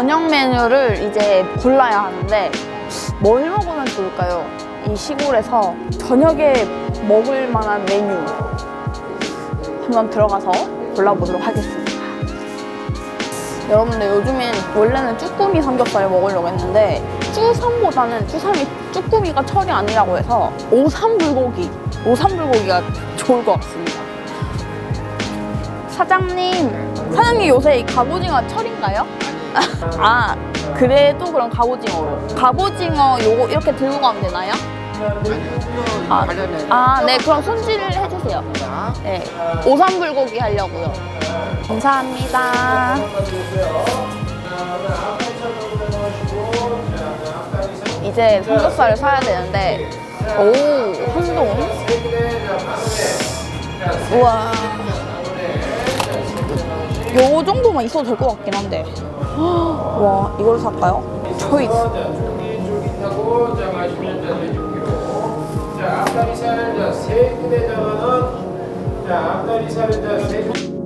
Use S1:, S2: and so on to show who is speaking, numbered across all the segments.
S1: 저녁 메뉴를 이제 골라야 하는데 뭘 먹으면 좋을까요? 이 시골에서 저녁에 먹을 만한 메뉴 한번 들어가서 골라보도록 하겠습니다. 여러분들 요즘엔 원래는 쭈꾸미 삼겹살을 먹으려고 했는데 쭈삼보다는 쭈삼이 쭈꾸미가 철이 아니라고 해서 오삼 불고기 오삼 불고기가 좋을 것 같습니다. 사장님, 사장님 요새 이 갑오징어 철인가요? 아, 그래도 그럼 갑오징어로. 갑오징어 요거 이렇게 들고 가면 되나요? 아, 아, 네, 그럼 손질을 해주세요. 네, 오삼 불고기 하려고요. 감사합니다. 이제 삼겹살을 사야 되는데, 오, 한동. 우와. 요 정도만 있어도 될 것 같긴 한데. 와, 이걸 살까요? 초이스.
S2: 자 마시면 자 돼지고기고 자 앞다리살은 자세 근에다가는 자 앞다리살은 자세 근.
S1: 빵,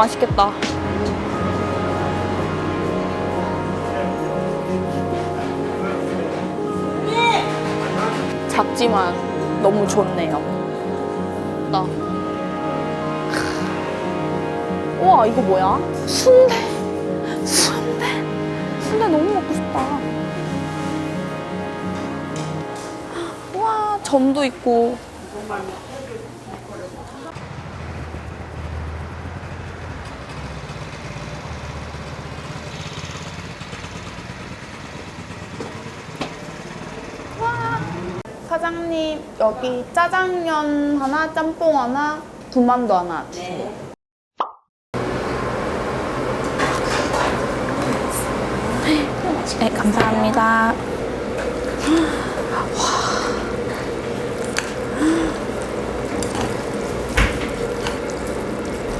S1: 맛있겠다. 작지만 너무 좋네요. 나. 우와, 이거 뭐야? 순대. 순대. 순대 너무 먹고 싶다. 우와, 전도 있고. 사장님 여기 짜장면 하나, 짬뽕 하나, 군만두 하나 주세요. 네, 감사합니다.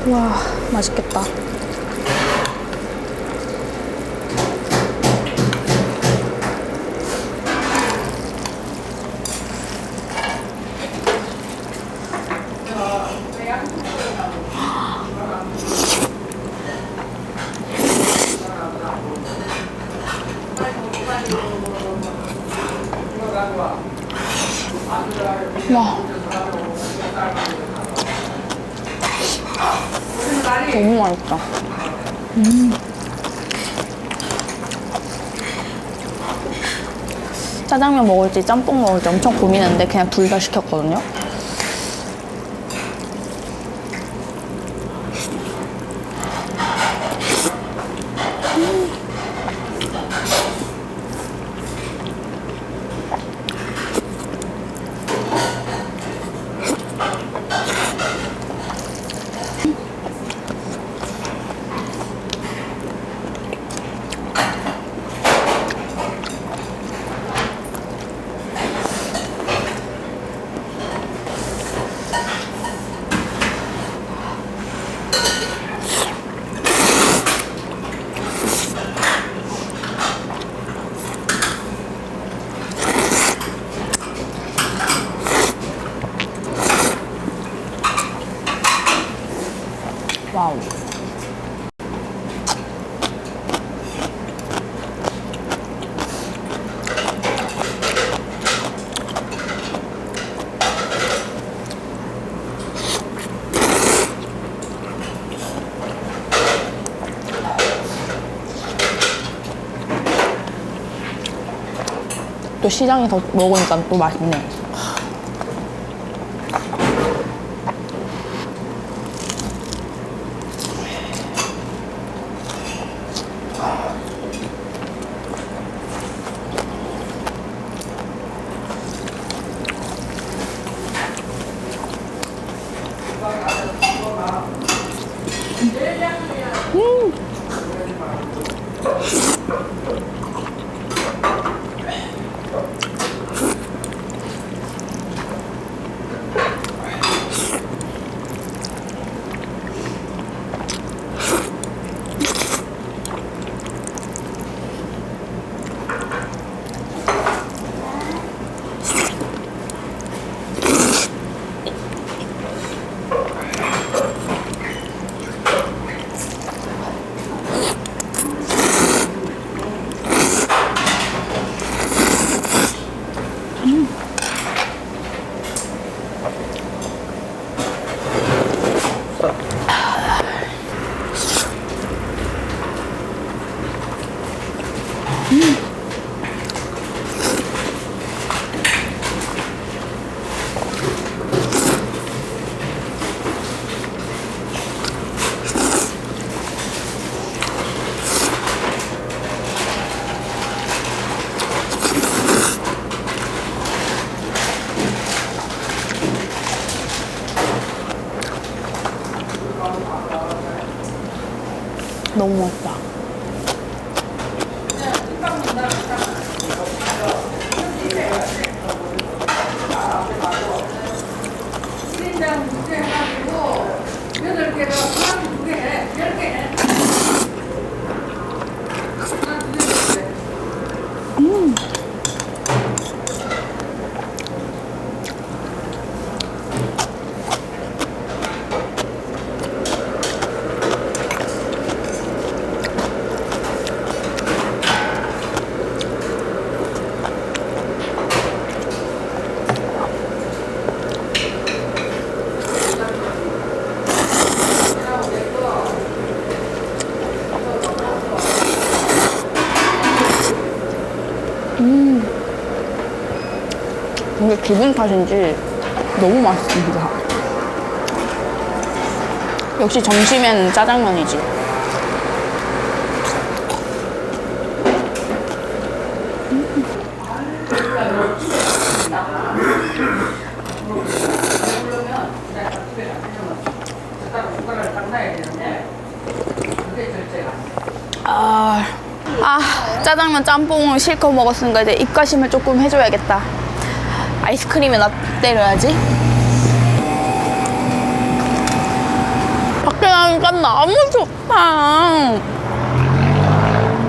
S1: 와, 와 맛있겠다. 와. 너무 맛있다. 음. 짜장면 먹을지 짬뽕 먹을지 엄청 고민했는데 그냥 둘 다 시켰거든요. 와 시장에서 먹으니까 또 맛있네. 음. 너무 맛있다. 이게 기분 탓인지 너무 맛있습니다. 역시 점심엔 짜장면이지. 아, 아, 짜장면 짬뽕을 실컷 먹었으니까 이제 입가심을 조금 해줘야겠다. 아이스크림에 나 때려야지. 밖에 나니까 너무 좋다.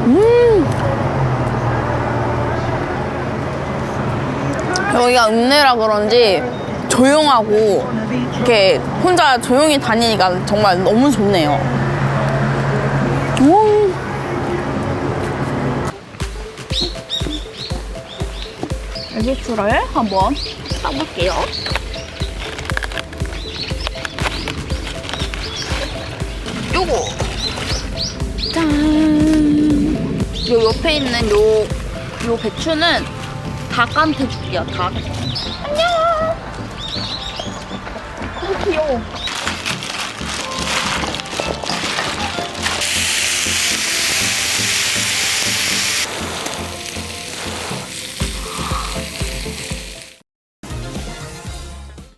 S1: 음. 여기가 읍내라 그런지 조용하고 이렇게 혼자 조용히 다니니까 정말 너무 좋네요. 음. 알배추를 한번 따볼게요. 요거. 짠. 요 옆에 있는 요, 요 배추는 닭한테 줄게요, 닭. 안녕. 너무 귀여워.